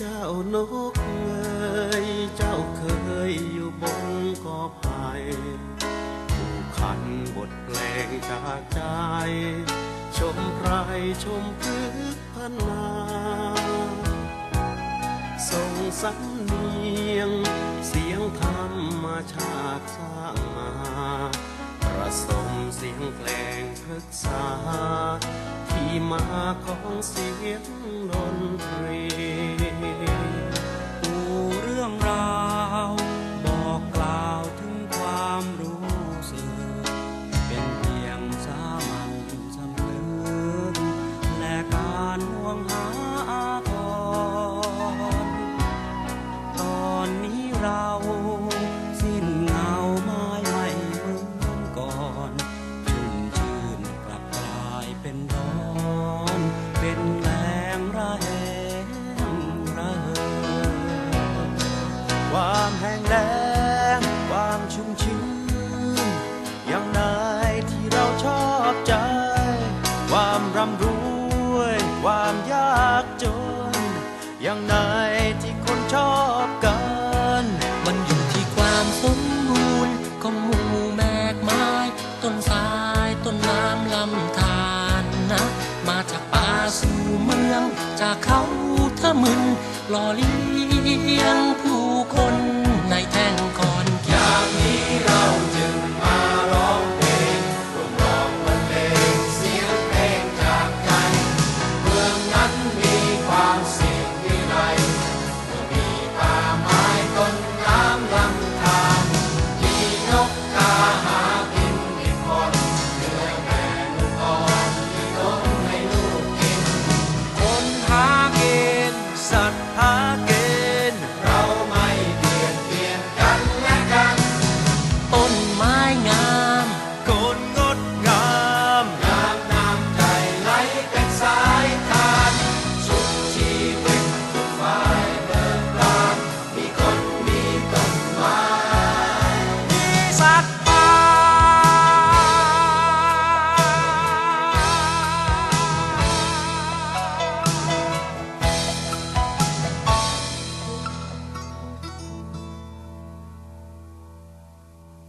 เจ้านกเอ๋ยเจ้าเคยอยู่บนกอไผ่ผู้ขันบทเพลงจากใจ ชมไพรชมพึกพันนาส่งสำเนียง เสียงธรรมชาติสร้างมาประสมเสียงเพลงพฤกษา ที่มาของเสียงดนตรี ชุ่น อย่างไหนที่เราชอบใจ ความร่ำรวย ความยากจน อย่างไหนที่คนชอบกัน มันอยู่ที่ความสมบูรณ์ของหมู่แมกไม้ ต้นสายต้นน้ำลำธารนะ มาจากป่าสู่เมือง จากเขาทะมึนหล่อเลี้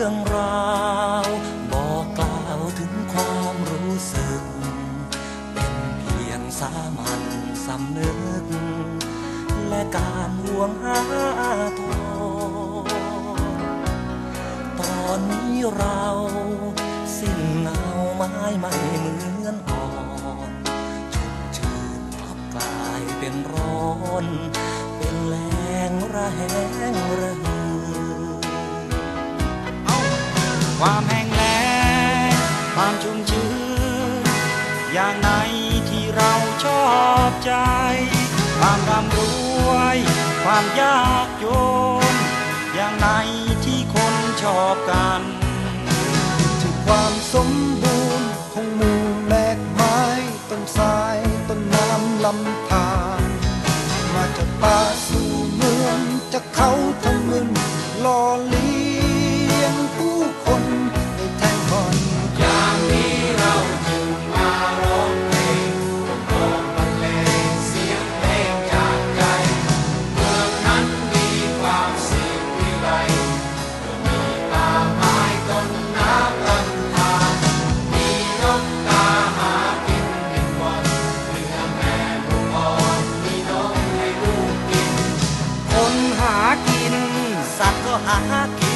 รื่องราว บอกกล่าวถึงความรู้สึก เป็นเพียงสามัญสำนึก และการห่วงหาทรตอนนี้เราสิ้นเงาไม้ไม่เหมือนอ่อนชุ่มชื่นกลับกลายเป็นร้อน เป็นแรงระแหงระหื ความแห้งแล้งความชุ่มชื้นอย่างไหนที่เราชอบใจ ความร่ำรวย ความยากจน อย่างไหนที่คนชอบกันที่ความสมบูรณ์ของหมู่แมกไม้ต้นสายต้นน้ำลำธารมาจากป่าสู่เมืองจากเขาทำ I